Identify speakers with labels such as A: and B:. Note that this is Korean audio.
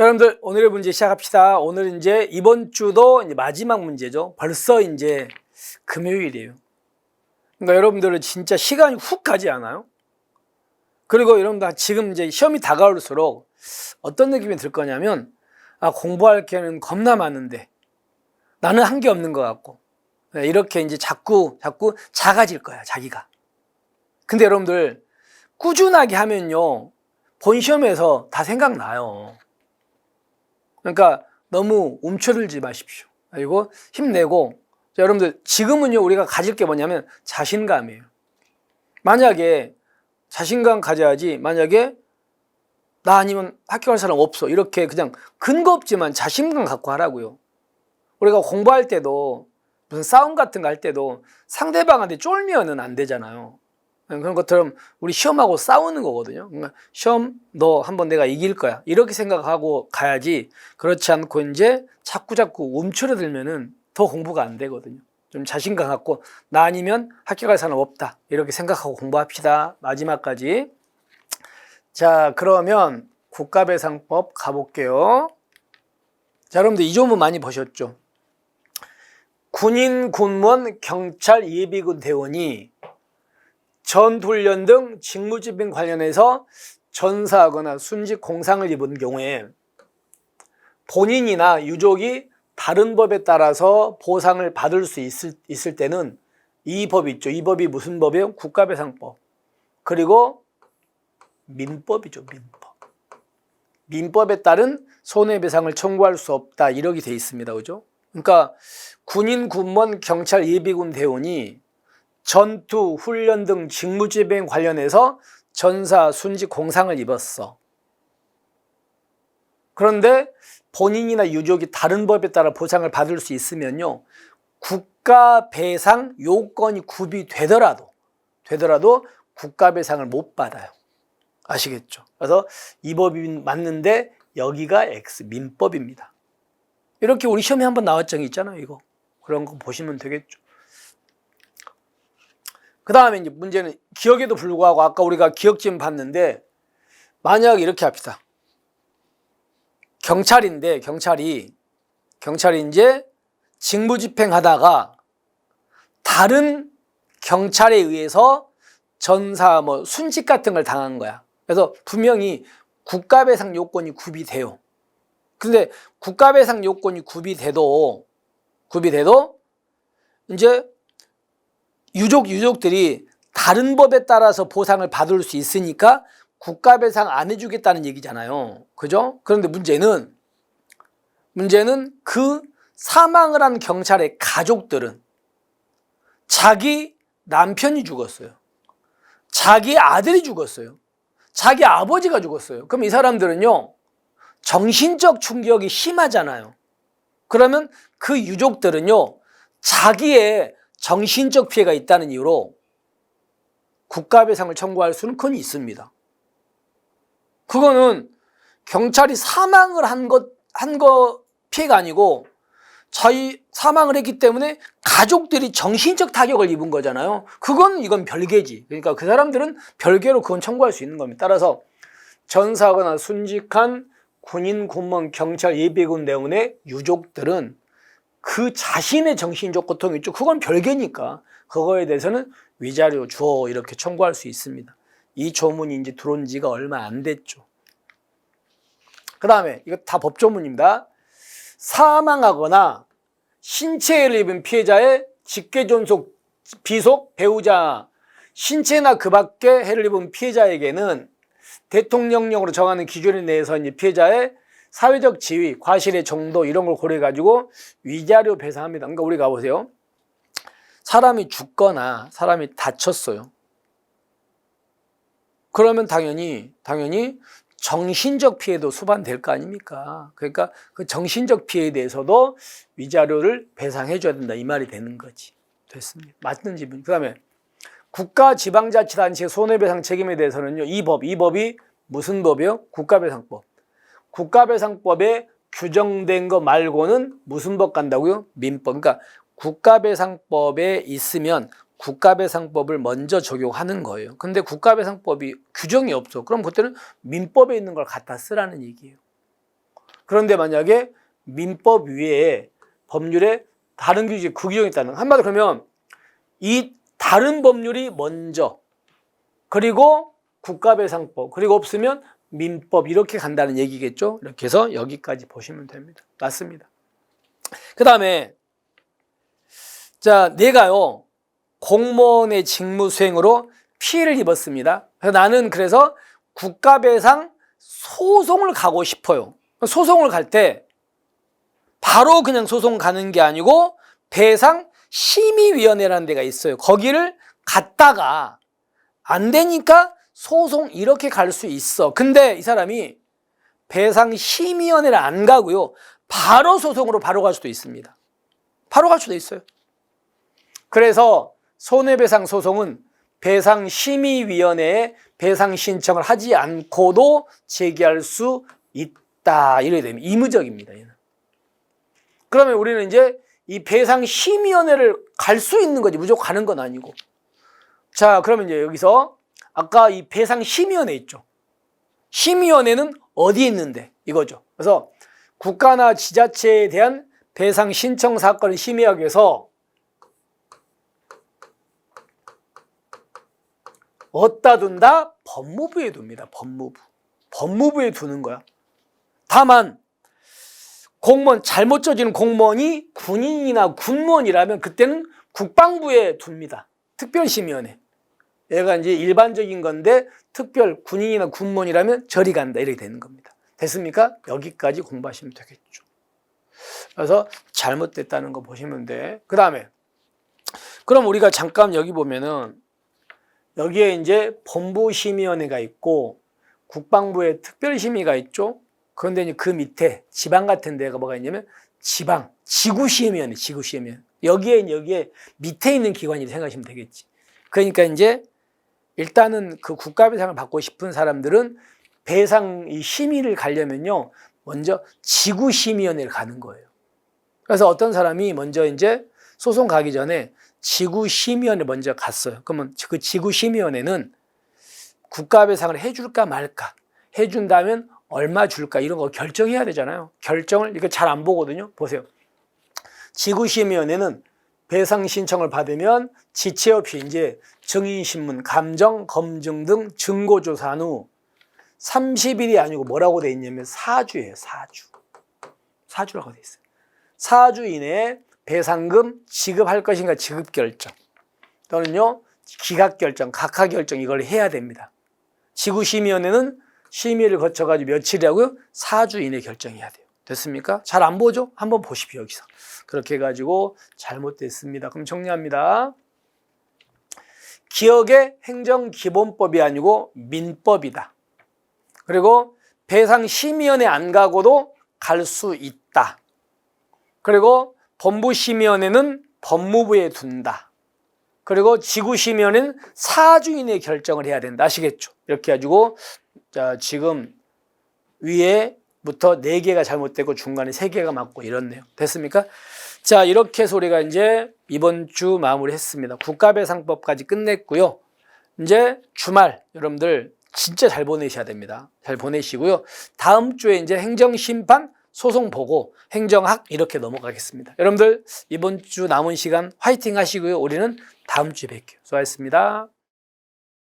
A: 자, 여러분들 오늘의 문제 시작합시다. 오늘 이제 이번 주도 이제 마지막 문제죠. 벌써 이제 금요일이에요. 그러니까 여러분들은 진짜 시간이 훅 가지 않아요? 그리고 여러분들 지금 이제 시험이 다가올수록 어떤 느낌이 들 거냐면 아 공부할 게는 겁나 많은데 나는 한 게 없는 것 같고 네, 이렇게 이제 자꾸 자꾸 작아질 거야 자기가. 근데 여러분들 꾸준하게 하면요 본 시험에서 다 생각나요. 그러니까 너무 움츠들지 마십시오. 그리고 힘내고 자, 여러분들 지금은요 우리가 가질 게 뭐냐면 자신감이에요. 만약에 자신감 가져야지 만약에 나 아니면 학교 갈 사람 없어 이렇게 그냥 근거 없지만 자신감 갖고 하라고요. 우리가 공부할 때도 무슨 싸움 같은 거 할 때도 상대방한테 쫄면은 안 되잖아요. 그런 것처럼 우리 시험하고 싸우는 거거든요. 그러니까 시험 너 한번 내가 이길 거야 이렇게 생각하고 가야지 그렇지 않고 이제 자꾸 자꾸 움츠러들면은 더 공부가 안 되거든요. 좀 자신감 갖고 나 아니면 학교 갈 사람 없다 이렇게 생각하고 공부합시다. 마지막까지. 자 그러면 국가배상법 가볼게요. 자 여러분들 이 조문 많이 보셨죠? 군인, 군무원, 경찰, 예비군 대원이 전훈련 등 직무집행 관련해서 전사하거나 순직 공상을 입은 경우에 본인이나 유족이 다른 법에 따라서 보상을 받을 수 있을, 있을 때는 이법 있죠. 이 법이 무슨 법이에요? 국가배상법. 그리고 민법이죠. 민법. 민법에 따른 손해배상을 청구할 수 없다. 이렇게 돼 있습니다. 그죠? 그러니까 군인, 군무원, 경찰, 예비군 대원이 전투, 훈련 등 직무집행 관련해서 전사, 순직, 공상을 입었어. 그런데 본인이나 유족이 다른 법에 따라 보상을 받을 수 있으면요. 국가 배상 요건이 구비되더라도 되더라도 국가 배상을 못 받아요. 아시겠죠? 그래서 이 법이 맞는데 여기가 X 민법입니다. 이렇게 우리 시험에 한번 있잖아요, 이거. 그런 거 보시면 되겠죠. 그 다음에 이제 문제는 기억에도 불구하고 아까 우리가 기억지문 봤는데 만약 이렇게 합시다. 경찰인데 경찰이 경찰이 이제 직무집행하다가 다른 경찰에 의해서 전사 뭐 순직 같은 걸 당한 거야. 그래서 분명히 국가배상 요건이 구비돼요. 근데 국가배상 요건이 구비돼도 구비돼도 이제 유족 유족들이 다른 법에 따라서 보상을 받을 수 있으니까 국가배상 안 해주겠다는 얘기잖아요. 그죠? 그런데 문제는 문제는 그 사망을 한 경찰의 가족들은 자기 남편이 죽었어요. 자기 아들이 죽었어요. 자기 아버지가 죽었어요. 그럼 이 사람들은요, 정신적 충격이 심하잖아요. 그러면 그 유족들은요, 자기의 정신적 피해가 있다는 이유로 국가배상을 청구할 수는 큰 있습니다. 그거는 경찰이 사망을 한 것, 한 거 피해가 아니고 자기 사망을 했기 때문에 가족들이 정신적 타격을 입은 거잖아요. 그건 이건 별개지. 그러니까 그 사람들은 별개로 그건 청구할 수 있는 겁니다. 따라서 전사하거나 순직한 군인, 군무원, 경찰, 예비군 대원의 유족들은 그 자신의 정신적 고통이 있죠. 그건 별개니까 그거에 대해서는 위자료 주어 이렇게 청구할 수 있습니다. 이 조문이 이제 들어온 지가 얼마 안 됐죠. 그 다음에 이거 다 법조문입니다. 사망하거나 신체를 입은 피해자의 직계존속, 비속, 배우자, 신체나 그 밖에 해를 입은 피해자에게는 대통령령으로 정하는 기준에 내에서 이제 피해자의 사회적 지위, 과실의 정도 이런 걸 고려해 가지고 위자료 배상합니다. 그러니까 우리가 보세요. 사람이 죽거나 사람이 다쳤어요. 그러면 당연히 당연히 정신적 피해도 수반될 거 아닙니까? 그러니까 그 정신적 피해에 대해서도 위자료를 배상해 줘야 된다 이 말이 되는 거지. 됐습니다. 맞는 지분. 그다음에 국가 지방자치단체 손해배상 책임에 대해서는요. 이 법, 이 법이 무슨 법이요? 국가배상법. 국가배상법에 규정된 거 말고는 무슨 법 간다고요? 민법. 그러니까 국가배상법에 있으면 국가배상법을 먼저 적용하는 거예요. 근데 국가배상법이 규정이 없어. 그럼 그때는 민법에 있는 걸 갖다 쓰라는 얘기예요. 그런데 만약에 민법 위에 법률에 다른 규정, 그 규정이 있다는 거. 한마디로 그러면 이 다른 법률이 먼저 그리고 국가배상법 그리고 없으면 민법 이렇게 간다는 얘기겠죠. 이렇게 해서 여기까지 보시면 됩니다. 맞습니다. 그 다음에 자 내가요 공무원의 직무 수행으로 피해를 입었습니다. 그래서 나는 그래서 국가배상 소송을 가고 싶어요. 소송을 갈 때 바로 그냥 소송 가는 게 아니고 배상 심의위원회라는 데가 있어요. 거기를 갔다가 안 되니까 소송 이렇게 갈 수 있어. 근데 이 사람이 배상 심의위원회를 안 가고요. 바로 소송으로 바로 갈 수도 있습니다. 바로 갈 수도 있어요. 그래서 손해배상 소송은 배상 심의위원회에 배상 신청을 하지 않고도 제기할 수 있다. 이래야 됩니다. 의무적입니다. 그러면 우리는 이제 이 배상 심의위원회를 갈 수 있는 거지 무조건 가는 건 아니고. 자, 그러면 이제 여기서 아까 이 배상 심의위원회 있죠. 심의위원회는 어디에 있는데 이거죠. 그래서 국가나 지자체에 대한 배상 신청 사건을 심의하기 위해서 어디다 둔다? 법무부에 둡니다. 법무부. 법무부에 두는 거야. 다만 공무원 잘못 저지른 공무원이 군인이나 군무원이라면 그때는 국방부에 둡니다. 특별심의원회. 얘가 이제 일반적인 건데 특별 군인이나 군무원이라면 저리 간다 이렇게 되는 겁니다. 됐습니까? 여기까지 공부하시면 되겠죠. 그래서 잘못됐다는 거 보시면 돼. 그 다음에 그럼 우리가 잠깐 여기 보면은 여기에 이제 본부심의원회가 있고 국방부의 특별심의가 있죠. 그런데 이제 그 밑에 지방 같은 데가 뭐가 있냐면 지방 지구시험위원회, 지구시험위원회. 여기에 여기에 밑에 있는 기관이 생각하시면 되겠지. 그러니까 이제 일단은 그 국가배상을 받고 싶은 사람들은 배상 이 심의를 가려면요 먼저 지구심의위원회를 가는 거예요. 그래서 어떤 사람이 먼저 이제 소송 가기 전에 지구심의위원회 먼저 갔어요. 그러면 그 지구심의위원회는 국가배상을 해줄까 말까 해준다면 얼마 줄까 이런 거 결정해야 되잖아요. 결정을 이거 잘 안 보거든요. 보세요. 지구심의위원회는 배상 신청을 받으면 지체 없이 이제 증인신문, 감정, 검증 등 증거 조사한 후 30일이 아니고 뭐라고 돼 있냐면 4주예요. 4주. 4주라고 돼 있어요. 4주 이내에 배상금 지급할 것인가 지급 결정 또는요 기각 결정, 각하 결정 이걸 해야 됩니다. 지구심의위원회는 심의를 거쳐가지고 며칠이라고요? 4주 이내 결정해야 돼요. 됐습니까? 잘 안 보죠? 한번 보십시오 여기서. 그렇게 해가지고 잘못됐습니다. 그럼 정리합니다. 기억의 행정기본법이 아니고 민법이다. 그리고 배상심의원회 안 가고도 갈 수 있다. 그리고 법무심의원회는 법무부에 둔다. 그리고 지구심의원회는 4주 이내에 결정을 해야 된다. 아시겠죠? 이렇게 해가지고 자, 지금 위에 부터 4개가 잘못되고 중간에 3개가 맞고 이렇네요. 됐습니까? 자, 이렇게 해서 우리가 이제 이번 주 마무리 했습니다. 국가배상법까지 끝냈고요. 이제 주말 여러분들 진짜 잘 보내셔야 됩니다. 잘 보내시고요. 다음 주에 이제 행정심판 소송 보고 행정학 이렇게 넘어가겠습니다. 여러분들 이번 주 남은 시간 화이팅 하시고요. 우리는 다음 주에 뵐게요. 수고하셨습니다.